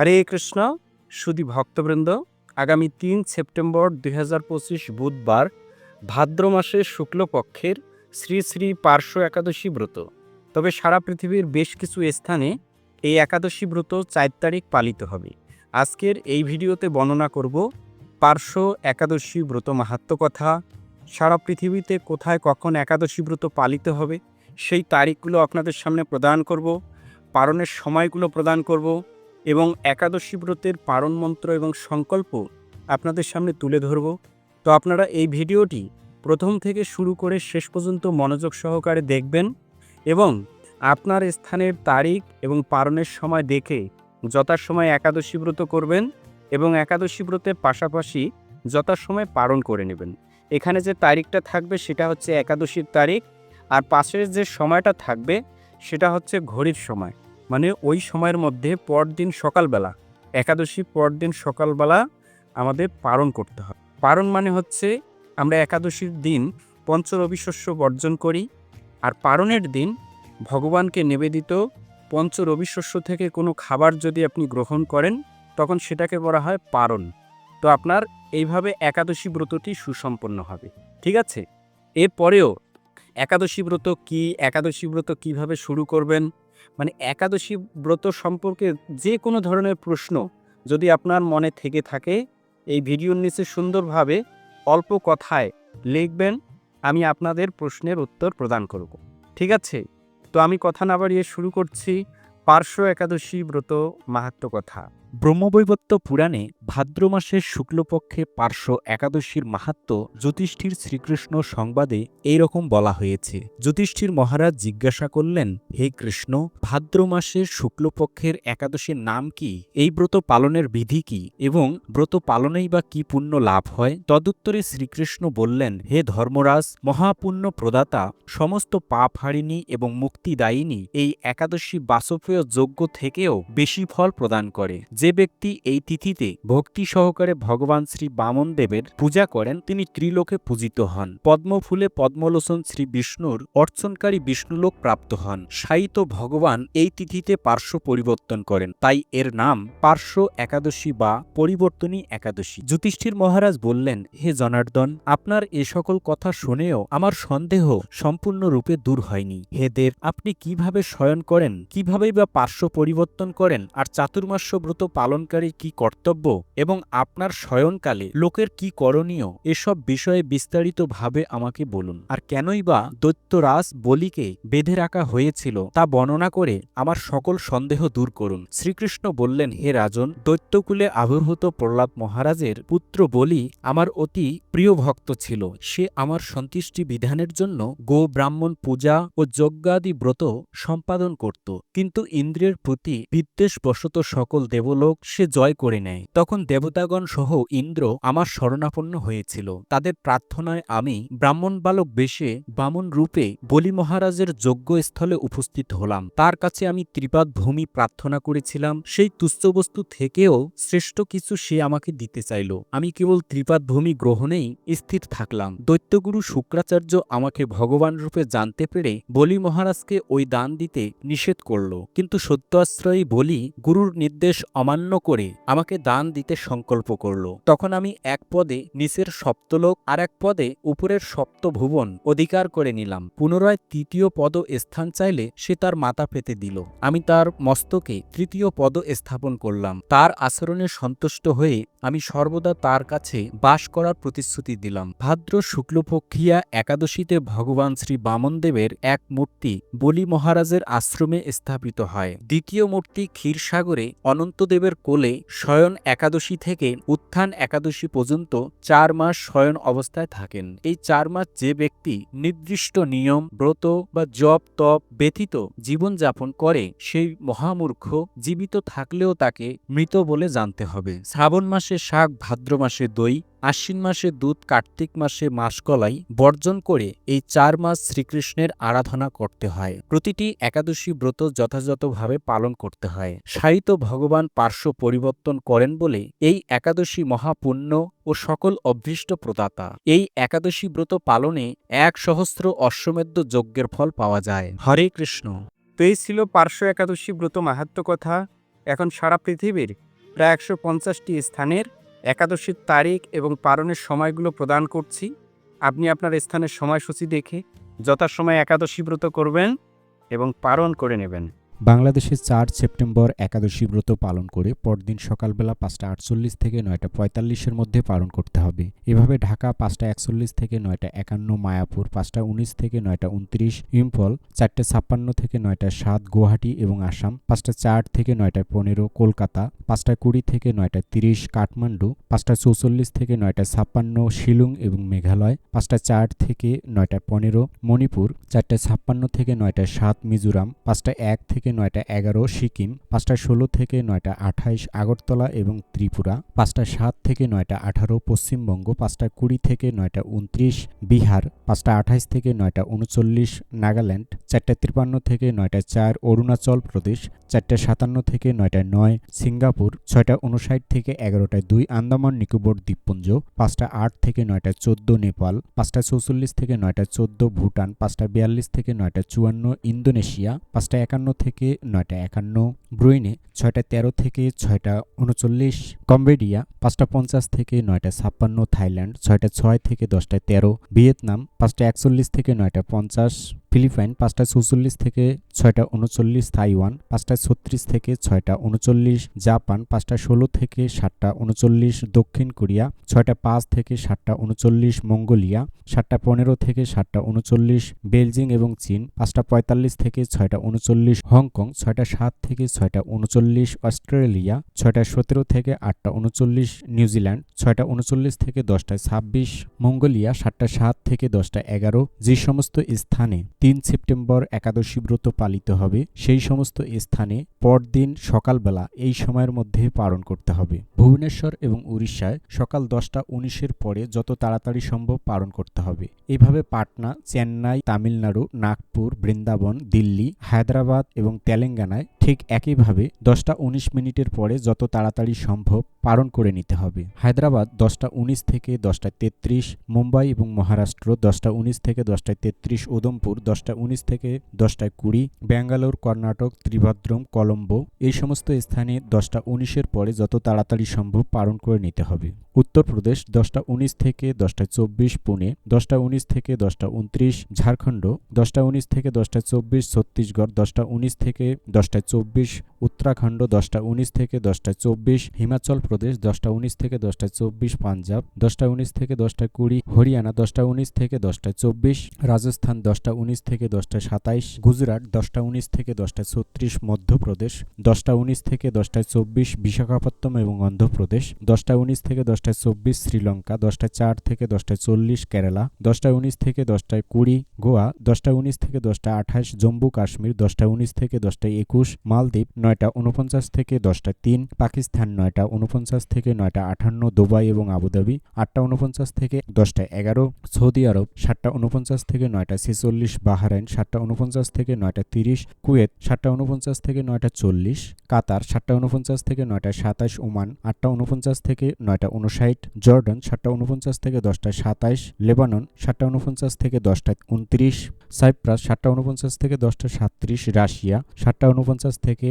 হরে কৃষ্ণ সুদী ভক্তবৃন্দ, আগামী তিন সেপ্টেম্বর দু হাজার পঁচিশ বুধবার ভাদ্র মাসের শুক্লপক্ষের শ্রী শ্রী পার্শ্ব একাদশী ব্রত। তবে সারা পৃথিবীর বেশ কিছু স্থানে এই একাদশী ব্রত চার তারিখ পালিত হবে। আজকের এই ভিডিওতে বর্ণনা করব পার্শ্ব একাদশী ব্রত মাহাত্ম কথা, সারা পৃথিবীতে কোথায় কখন একাদশী ব্রত পালিত হবে, সেই তারিখগুলো আপনাদের সামনে প্রদান করব, পালনের সময়গুলো প্রদান করব এবং একাদশী ব্রতের পারণ মন্ত্র এবং সংকল্প আপনাদের সামনে তুলে ধরব। তো আপনারা এই ভিডিওটি প্রথম থেকে শুরু করে শেষ পর্যন্ত মনোযোগ সহকারে দেখবেন এবং আপনার স্থানের তারিখ এবং পারণের সময় দেখে যথাসময় একাদশী ব্রত করবেন এবং একাদশী ব্রতের পাশাপাশি যথাসময় পালন করে নেবেন। এখানে যে তারিখটা থাকবে সেটা হচ্ছে একাদশীর তারিখ আর পাশের যে সময়টা থাকবে সেটা হচ্ছে ঘড়ির সময়। মানে ওই সময়ের মধ্যে পরদিন সকালবেলা, একাদশী পরদিন সকালবেলা আমাদের পালন করতে হয়। পালন মানে হচ্ছে আমরা একাদশীর দিন পঞ্চরবি শস্য বর্জন করি আর পারণের দিন ভগবানকে নিবেদিত পঞ্চরবি শস্য থেকে কোনো খাবার যদি আপনি গ্রহণ করেন, তখন সেটাকে বলা হয় পারণ। তো আপনার এইভাবে একাদশী ব্রতটি সুসম্পন্ন হবে। ঠিক আছে? এরপরেও একাদশী ব্রত কি, একাদশী ব্রত কীভাবে শুরু করবেন মানে একাদশী ব্রত সম্পর্কে যে কোনো ধরনের প্রশ্ন যদি আপনার মনে থেকে থাকে, এই ভিডিওর নিচে সুন্দরভাবে অল্প কথায় লিখবেন, আমি আপনাদের প্রশ্নের উত্তর প্রদান করব। ঠিক আছে? তো আমি কথা না বাড়িয়ে শুরু করছি পার্শ্ব একাদশী ব্রত মাহাত্ম কথা। ব্রহ্মবৈবত্য পুরাণে ভাদ্র মাসের শুক্লপক্ষে পার্শ্ব একাদশীর মাহাত্ম যুধিষ্ঠির শ্রীকৃষ্ণ সংবাদে এই রকম বলা হয়েছে। যুধিষ্ঠির মহারাজ জিজ্ঞাসা করলেন, হে কৃষ্ণ, ভাদ্র মাসের শুক্লপক্ষের একাদশীর নাম কি? এই ব্রত পালনের বিধি কি? এবং ব্রত পালনেই বা কি পুণ্য লাভ হয়? তদুত্তরে শ্রীকৃষ্ণ বললেন, হে ধর্মরাজ, মহাপুণ্য প্রদাতা, সমস্ত পাপ হারিণী এবং মুক্তিদায়িনী এই একাদশী বাসপেয় যোগ্য থেকেও বেশি ফল প্রদান করে। যে ব্যক্তি এই তিথিতে ভক্তি সহকারে ভগবান শ্রী বামন দেবের পূজা করেন, তিনি ত্রিলোকে পূজিত হন। পদ্মফুলে পদ্মলোচন শ্রী বিষ্ণুর অর্চনকারী বিষ্ণুলোক প্রাপ্ত হন। সাইত ভগবান এই তিথিতে পার্শ্ব পরিবর্তন করেন। তাই এর নাম পার্শ্ব একাদশী বা পরিবর্তনী একাদশী। যুধিষ্ঠির মহারাজ বললেন, হে জনার্দন, আপনার এ সকল কথা শুনেও আমার সন্দেহ সম্পূর্ণরূপে দূর হয়নি। হে দেব, আপনি কীভাবে শয়ন করেন, কিভাবেই বা পার্শ্ব পরিবর্তন করেন, আর চাতুর্মাস্য ব্রত পালনকারী কি কর্তব্য এবং আপনার শয়নকালে লোকের কি করণীয় এসব বিষয়ে বিস্তারিতভাবে আমাকে বলুন। আর কেনই বা দৈত্যরাজ বলিকে বেঁধে রাখা হয়েছিল তা বর্ণনা করে আমার সকল সন্দেহ দূর করুন। শ্রীকৃষ্ণ বললেন, হে রাজন, দৈত্যকুলে আবির্ভূত প্রহ্লাদ মহারাজের পুত্র বলি আমার অতি প্রিয় ভক্ত ছিল। সে আমার সন্তুষ্টি বিধানের জন্য গো ব্রাহ্মণ পূজা ও যজ্ঞাদি ব্রত সম্পাদন করত। কিন্তু ইন্দ্রের প্রতি বিদ্বেষবশত সকল দেবলোক সে জয় করে নেয়। তখন দেবতাগণ সহ ইন্দ্র আমার শরণাপন্ন হয়েছিল। তাদের প্রার্থনায় আমি ব্রাহ্মণ বালক বেশে বামন রূপে বলি মহারাজের যজ্ঞস্থলে উপস্থিত হলাম। তার কাছে আমি ত্রিপাদ ভূমি প্রার্থনা করেছিলাম। সেই তুচ্ছবস্তু থেকেও শ্রেষ্ঠ কিছু সে আমাকে দিতে চাইল। আমি কেবল ত্রিপাদ ভূমি গ্রহণেই স্থির থাকলাম। দৈত্যগুরু শুক্রাচার্য আমাকে ভগবান রূপে জানতে পেরে বলি মহারাজকে ওই দান দিতে নিষেধ করল। কিন্তু সত্যাশ্রয়ী বলি, গুরুর নির্দেশ অমান্য করে আমাকে দান দিতে সংকল্প করল। তখন আমি এক পদে নিচের সপ্তলোক আর এক পদে উপরের সপ্তভুবন অধিকার করে নিলাম। পুনরায় তৃতীয় পদ স্থান চাইলে সে তার মাথা পেতে দিল। আমি তার মস্তকে তৃতীয় পদ স্থাপন করলাম। তার আচরণে সন্তুষ্ট হয়ে আমি সর্বদা তার কাছে বাস করার প্রতিশ্রুতি দিলাম। ভাদ্র শুক্লপক্ষিয়া একাদশীতে ভগবান শ্রী বামনদেবের এক মূর্তি বলি মহারাজের আশ্রমে স্থাপিত হয়। দ্বিতীয় মূর্তি ক্ষীরসাগরে অনন্তদেবের কোলে শয়ন একাদশী থেকে উত্থান একাদশী পর্যন্ত চার মাস শয়ন অবস্থায় থাকেন। এই চার মাস যে ব্যক্তি নির্দিষ্ট নিয়ম, ব্রত বা জপ, তপ ব্যতীত জীবনযাপন করে, সেই মহামূর্খ জীবিত থাকলেও তাকে মৃত বলে জানতে হবে। শ্রাবণ মাসে শাক, ভাদ্র মাসে দই আশ্বিন মাসে দুধ, কার্তিক মাসে মাসকলাই বর্জন করে এই চার মাস শ্রীকৃষ্ণের আরাধনা করতে হয়। প্রতিটি একাদশী ব্রত যথাযথভাবে পালন করতে হয়। সাহিত্য ভগবান পার্শ্ব পরিবর্তন করেন বলে এই একাদশী মহাপুণ্য ও সকল অভীষ্ট প্রদাতা। এই একাদশী ব্রত পালনে এক সহস্র অশ্বমেধ যজ্ঞের ফল পাওয়া যায়। হরে কৃষ্ণ। তো এই ছিল পার্শ্ব একাদশী ব্রত মাহাত্ম কথা। এখন সারা পৃথিবীর প্রায় একশো পঞ্চাশটি স্থানের একাদশীর তারিখ এবং পালনের সময়গুলো প্রদান করছি। আপনি আপনার স্থানের সময়সূচি দেখে যথাসময়ে একাদশী ব্রত করবেন এবং পালন করে নেবেন। বাংলাদেশে চার সেপ্টেম্বর একাদশী ব্রত পালন করে পরদিন সকালবেলা পাঁচটা আটচল্লিশ থেকে নয়টা পঁয়তাল্লিশের মধ্যে পালন করতে হবে। এভাবে ঢাকা পাঁচটা একচল্লিশ থেকে নয়টা একান্ন, মায়াপুর পাঁচটা উনিশ থেকে নয়টা উনত্রিশ, ইম্ফল চারটে ছাপ্পান্ন থেকে নয়টা সাত, গুয়াহাটি এবং আসাম পাঁচটা চার থেকে নয়টা পনেরো, কলকাতা পাঁচটা কুড়ি থেকে নয়টা তিরিশ, কাঠমান্ডু পাঁচটা চৌচল্লিশ থেকে নয়টা ছাপ্পান্ন, শিলং এবং মেঘালয় পাঁচটা চার থেকে নয়টা পনেরো, মণিপুর চারটা ছাপ্পান্ন থেকে নয়টা সাত, মিজোরাম পাঁচটা এক থেকে নয়টা এগারো সিকিম, পাঁচটা ষোলো থেকে নয়টা আঠাইশ আগরতলা এবং ত্রিপুরা, পাঁচটা সাত থেকে নয়টা আঠারো পশ্চিমবঙ্গ, পাঁচটা কুড়ি থেকে নয়টা উনত্রিশ বিহার, পাঁচটা আঠাইশ থেকে নয়টা উনচল্লিশ নাগাল্যান্ড, চারটা তিপ্পান্ন থেকে নয়টা চার অরুণাচল প্রদেশ, চারটা সাতান্ন থেকে নয়টা নয় সিঙ্গাপুর, ছয়টা উনষাট থেকে এগারোটায় দুই আন্দামান, নিকোবর দ্বীপপুঞ্জ, পাঁচটা আট থেকে নয়টা চোদ্দ নেপাল, পাঁচটা চৌচল্লিশ থেকে নয়টা চোদ্দ ভুটান, পাঁচটা বিয়াল্লিশ থেকে নয়টা চুয়ান্ন ইন্দোনেশিয়া, পাঁচটা একান্ন থেকে নয়টা একান্ন, ব্রুইনে ছয়টা তেরো থেকে ছয়টা উনচল্লিশ, কম্বোডিয়া পাঁচটা পঞ্চাশ থেকে নয়টা ছাপ্পান্ন, থাইল্যান্ড ছয়টা ছয় থেকে দশটা তেরো, ভিয়েতনাম পাঁচটা একচল্লিশ থেকে নয়টা পঞ্চাশ ফিলিপাইন পাঁচটা চৌচল্লিশ থেকে ছয়টা উনচল্লিশ তাইওয়ান, পাঁচটায় ছত্রিশ থেকে ছয়টা উনচল্লিশ জাপান পাঁচটা ষোলো থেকে সাতটা উনচল্লিশ দক্ষিণ কোরিয়া, ছয়টা পাঁচ থেকে সাতটা উনচল্লিশ মঙ্গোলিয়া, সাতটা পনেরো থেকে সাতটা উনচল্লিশ বেলজিং এবং চীন, পাঁচটা পঁয়তাল্লিশ থেকে ছয়টা উনচল্লিশ হংকং, ছয়টা সাত থেকে ছয়টা উনচল্লিশ অস্ট্রেলিয়া, ছয়টা সতেরো থেকে আটটা উনচল্লিশ নিউজিল্যান্ড, ছয়টা উনচল্লিশ থেকে দশটায় ছাব্বিশ মঙ্গোলিয়া, সাতটা সাত থেকে দশটা এগারো, যে সমস্ত স্থানে তিন সেপ্টেম্বর একাদশী ব্রত পালিত হবে। সেই সমস্ত স্থানে পরদিন সকালবেলা এই সময়ের মধ্যে পালন করতে হবে। ভুবনেশ্বর এবং উড়িষ্যায় সকাল দশটা উনিশের পরে যত তাড়াতাড়ি সম্ভব পালন করতে হবে। এভাবে পাটনা, চেন্নাই, তামিলনাড়ু, নাগপুর, বৃন্দাবন, দিল্লি, হায়দ্রাবাদ এবং তেলেঙ্গানায় ঠিক একইভাবে দশটা উনিশ মিনিটের পরে যত তাড়াতাড়ি সম্ভব পালন করে নিতে হবে। হায়দ্রাবাদ দশটা উনিশ থেকে দশটা তেত্রিশ, মুম্বাই এবং মহারাষ্ট্র দশটা উনিশ থেকে দশটায় তেত্রিশ উদমপুর দশটা উনিশ থেকে দশটায় কুড়ি, ব্যাঙ্গালোর, কর্ণাটক, ত্রিভদ্রম, কলম্বো এই সমস্ত স্থানে দশটা উনিশের পরে যত তাড়াতাড়ি সম্ভব পালন করে নিতে হবে। উত্তরপ্রদেশ দশটা উনিশ থেকে দশটা চব্বিশ, পুনে দশটা উনিশ থেকে দশটা উনত্রিশ, ঝাড়খণ্ড দশটা উনিশ থেকে দশটা চব্বিশ, ছত্তিশগড় দশটা উনিশ থেকে দশটা চব্বিশ উত্তরাখণ্ড দশটা উনিশ থেকে দশটা চব্বিশ হিমাচল প্রদেশ দশটা উনিশ থেকে দশটা চব্বিশ পাঞ্জাব দশটা উনিশ থেকে দশটা কুড়ি হরিয়ানা দশটা উনিশ থেকে দশটা চব্বিশ রাজস্থান দশটা উনিশ থেকে দশটা সাতাইশ গুজরাট দশটা উনিশ থেকে দশটা ছত্রিশ মধ্যপ্রদেশ দশটা উনিশ থেকে দশটা চব্বিশ বিশাখাপত্তম এবং অন্ধ্রপ্রদেশ দশটা উনিশ থেকে দশটা চব্বিশ শ্রীলঙ্কা দশটা চার থেকে দশটা চল্লিশ কেরালা দশটা উনিশ থেকে দশটায় কুড়ি গোয়া দশটা উনিশ থেকে দশটা আঠাশ জম্মু কাশ্মীর দশটা উনিশ থেকে দশটা একুশ মালদ্বীপ নয়টা উনপঞ্চাশ থেকে দশটা তিন পাকিস্তান নয়টা উনপঞ্চাশ থেকে নয়টা আটান্ন দুবাই এবং আবুধাবি আটটা উনপঞ্চাশ থেকে দশটা এগারো সৌদি আরব সাতটা উনপঞ্চাশ থেকে নয়টা ছেচল্লিশ বাহারাইন সাতটা উনপঞ্চাশ থেকে নয়টা তিরিশ কুয়েত সাতটা উনপঞ্চাশ থেকে নয়টা চল্লিশ কাতার সাতটা উনপঞ্চাশ থেকে নয়টা সাতাশ ওমান আটটা উনপঞ্চাশ থেকে নয়টা উনষাট জর্ডন সাতটা উনপঞ্চাশ থেকে দশটা সাতাইশ লেবানন সাতটা উনপঞ্চাশ থেকে দশটা উনত্রিশ সাইপ্রাস সাতটা উনপঞ্চাশ থেকে দশটা সাতত্রিশ রাশিয়া সাতটা উনপঞ্চাশ থেকে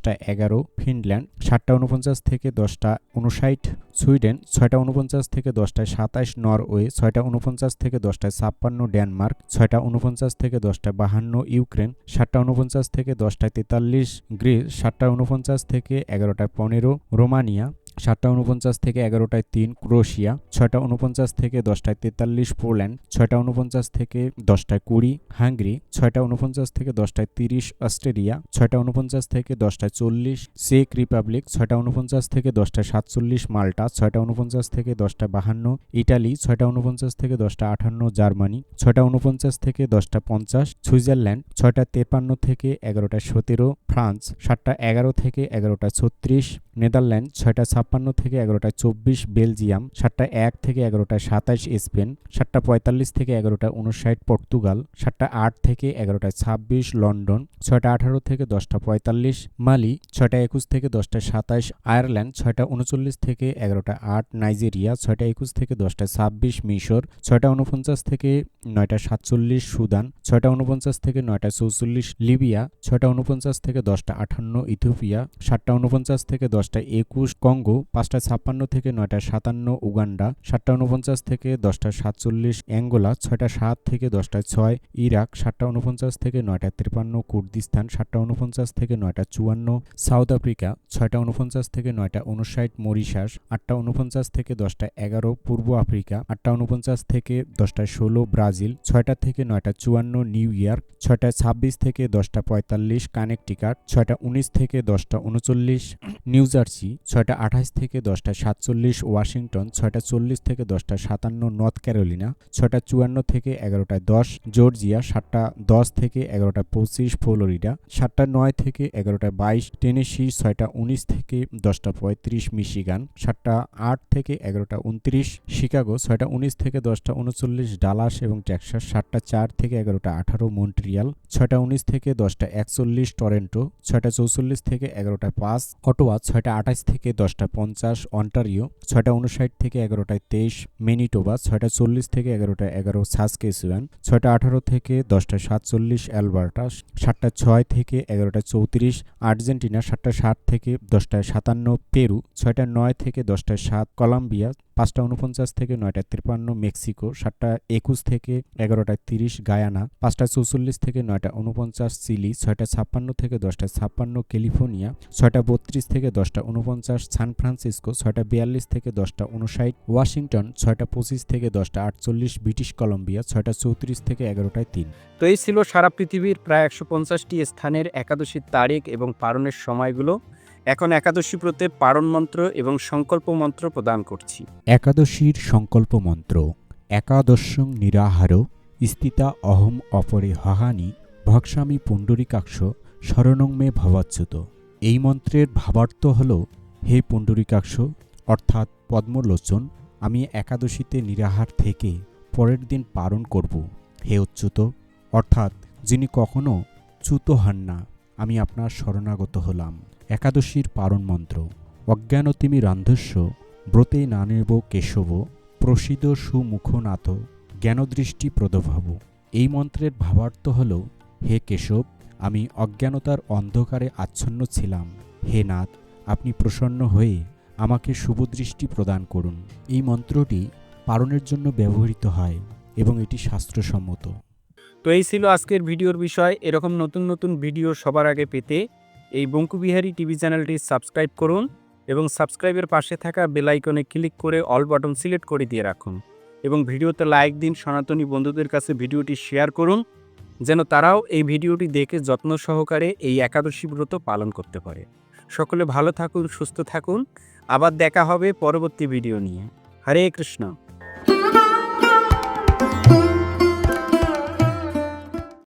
দশটা এগারো, ফিনল্যান্ড সাতটা উনপঞ্চাশ থেকে দশটা উনষাট সুইডেন ছয়টা উনপঞ্চাশ থেকে দশটায় সাতাশ, নরওয়ে ছয়টা উনপঞ্চাশ থেকে দশটায় ছাপ্পান্ন, ডেনমার্ক ছয়টা উনপঞ্চাশ থেকে দশটায় বাহান্ন, ইউক্রেন সাতটা উনপঞ্চাশ থেকে দশটায় তেতাল্লিশ, গ্রিস সাতটা উনপঞ্চাশ থেকে এগারোটায় পনেরো, রোমানিয়া সাতটা উনপঞ্চাশ থেকে এগারোটায় তিন ক্রোশিয়া, ছয়টা উনপঞ্চাশ থেকে দশটায় তেতাল্লিশ পোল্যান্ড, ছয়টা উনপঞ্চাশ থেকে দশটায় কুড়ি হাঙ্গরি, ছয়টা উনপঞ্চাশ থেকে দশটায় তিরিশ অস্ট্রেলিয়া, ছয়টা উনপঞ্চাশ থেকে দশটায় চল্লিশ চেক রিপাবলিক, ছয়টা উনপঞ্চাশ থেকে দশটায় সাতচল্লিশ মাল্টা, ছয়টা উনপঞ্চাশ থেকে দশটা বাহান্ন ইটালি, ছয়টা উনপঞ্চাশ থেকে দশটা আটান্ন জার্মানি, ছয়টা উনপঞ্চাশ থেকে দশটা পঞ্চাশ সুইজারল্যান্ড, ছয়টা তেপান্ন থেকে এগারোটা সতেরো, ফ্রান্স, সাতটা এগারো থেকে এগারোটা ছত্রিশ, নেদারল্যান্ড, ছয়টা ছাপ্পান্ন ছাপ্পান্ন থেকে এগারোটায় চব্বিশ বেলজিয়াম সাতটা এক থেকে এগারোটায় সাতাশ স্পেন সাতটা পঁয়তাল্লিশ থেকে এগারোটা উনষাট পর্তুগাল সাতটা আট থেকে এগারোটায় ছাব্বিশ লন্ডন ছয়টা আঠারো থেকে দশটা পঁয়তাল্লিশ মালি ছয়টা একুশ থেকে দশটা সাতাশ আয়ারল্যান্ড ছয়টা উনচল্লিশ থেকে এগারোটা আট নাইজেরিয়া ছয়টা একুশ থেকে দশটা ছাব্বিশ মিশর ছয়টা উনপঞ্চাশ থেকে নয়টা সাতচল্লিশ সুদান ছয়টা উনপঞ্চাশ থেকে নয়টা চৌচল্লিশ লিবিয়া ছয়টা উনপঞ্চাশ থেকে দশটা আঠান্ন ইথিওপিয়া সাতটা উনপঞ্চাশ থেকে দশটা একুশ কঙ্গো পাঁচটা ছাপ্পান্ন থেকে নয়টা সাতান্ন উগান্ডা, সাতটা উনপঞ্চাশ থেকে দশটা সাতচল্লিশ অ্যাঙ্গোলা, ছয়টা সাত থেকে দশটা ছয় ইরাক, সাতটা উনপঞ্চাশ থেকে নয়টা তিপ্পান্ন কুর্দিস্তান, সাতটা উনপঞ্চাশ থেকে নয়টা চুয়ান্ন সাউথ আফ্রিকা, ছয়টা উনপঞ্চাশ থেকে নয়টা উনষাট মরিশাস, আটটা উনপঞ্চাশ থেকে দশটা এগারো পূর্ব আফ্রিকা, আটটা উনপঞ্চাশ থেকে দশটা ষোলো ব্রাজিল, ছয়টা থেকে নয়টা চুয়ান্ন নিউ ইয়র্ক, ছয়টা ছাব্বিশ থেকে দশটা পঁয়তাল্লিশ কানেকটিকাট, ছয়টা উনিশ থেকে দশটা উনচল্লিশ নিউ জার্সি, ছয়টা আঠাশ থেকে দশটা সাতচল্লিশ ওয়াশিংটন, ছয়টা চল্লিশ থেকে দশটা সাতান্ন নর্থ ক্যারোলিনা, ছয়টা চুয়ান্ন থেকে এগারোটায় দশ জর্জিয়া, সাতটা দশ থেকে এগারোটা পঁচিশ ফ্লোরিডা, সাতটা নয় থেকে এগারোটা বাইশ টেনেসি, ছয়টা উনিশ থেকে দশটা পঁয়ত্রিশ মিশিগান, সাতটা আট থেকে এগারোটা উনত্রিশ শিকাগো, ছয়টা উনিশ থেকে দশটা উনচল্লিশ ডালাস এবং টেক্সাস, সাতটা চার থেকে এগারোটা আঠারো মন্ট্রিয়াল, ছয়টা উনিশ থেকে দশটা একচল্লিশ টরেন্টো, ছয়টা চৌচল্লিশ থেকে এগারোটা পাঁচ অটোয়া, ছয়টা আঠাশ থেকে দশটা পঞ্চাশ অন্টারিও ছয়টা উনষাট থেকে এগারোটায় তেইশ মেনিটোবা ছয়টা চল্লিশ থেকে এগারোটায় এগারো সাসকেসুয়ান ছয়টা আঠারো থেকে দশটায় সাতচল্লিশ অ্যালবার্টা সাতটা ছয় থেকে এগারোটায় চৌত্রিশ আর্জেন্টিনা সাতটা ষাট থেকে দশটায় সাতান্ন পেরু ছয়টা নয় থেকে দশটায় সাত কলম্বিয়া পাঁচটা উনপঞ্চাশ থেকে নয়টা তিপ্পান্ন মেক্সিকো সাতটা একুশ থেকে এগারোটায় তিরিশ, গায়ানা পাঁচটা চৌচল্লিশ থেকে নয়টা উনপঞ্চাশ চিলি ছয়টা ছাপ্পান্ন থেকে দশটা ছাপ্পান্ন, ক্যালিফোর্নিয়া ছয়টা বত্রিশ থেকে দশটা উনপঞ্চাশ সান ফ্রান্সিসকো ছয়টা বিয়াল্লিশ থেকে দশটা উনষাট ওয়াশিংটন ছয়টা পঁচিশ থেকে দশটা আটচল্লিশ, ব্রিটিশ কলম্বিয়া ছয়টা চৌত্রিশ থেকে এগারোটায় তিন। তো এই ছিল সারা পৃথিবীর প্রায় একশো পঞ্চাশটি স্থানের একাদশীর তারিখ এবং পারণের সময়গুলো। এখন একাদশী ব্রতে পারণ মন্ত্র এবং সংকল্প মন্ত্র প্রদান করছি। একাদশীর সংকল্প মন্ত্র, একাদশং নিরাহার স্থিতা অহম অপরে হহানি, ভক্সামি পুণ্ডরিকাক্ষ, শরণং মে ভবাচ্যুত। এই মন্ত্রের ভাবার্থ হল, হে পুণ্ডরিকাক্ষ, অর্থাৎ পদ্মলোচন, আমি একাদশীতে নিরাহার থেকে পরের দিন পালন করব। হে অচ্যুত অর্থাৎ যিনি কখনো চ্যুত হন না, আমি আপনার শরণাগত হলাম। একাদশীর পারণ মন্ত্র। অজ্ঞানতিমি রান্ধস্য, ব্রতে নানেব কেশব প্রসিদ সুমুখনাথ, জ্ঞানদৃষ্টি প্রদভাব। এই মন্ত্রের ভাবার্থ হল, হে কেশব, আমি অজ্ঞানতার অন্ধকারে আচ্ছন্ন ছিলাম। হে নাথ, আপনি প্রসন্ন হয়ে আমাকে শুভদৃষ্টি প্রদান করুন। এই মন্ত্রটি পালনের জন্য ব্যবহৃত হয় এবং এটি শাস্ত্রসম্মত। তো এই ছিল আজকের ভিডিওর বিষয়। এরকম নতুন নতুন ভিডিও সবার আগে পেতে এই বঙ্কুবিহারী টিভি চ্যানেলটি সাবস্ক্রাইব করুন এবং সাবস্ক্রাইবের পাশে থাকা বেল আইকনে ক্লিক করে অল বাটন সিলেক্ট করে দিয়ে রাখুন এবং ভিডিওতে লাইক দিন সনাতনী বন্ধুদের কাছে ভিডিওটি শেয়ার করুন যেন তারাও এই ভিডিওটি দেখে যত্ন সহকারে এই একাদশী ব্রত পালন করতে পারে। সকলে ভালো থাকুন, সুস্থ থাকুন। আবার দেখা হবে পরবর্তী ভিডিও নিয়ে। হরে কৃষ্ণ।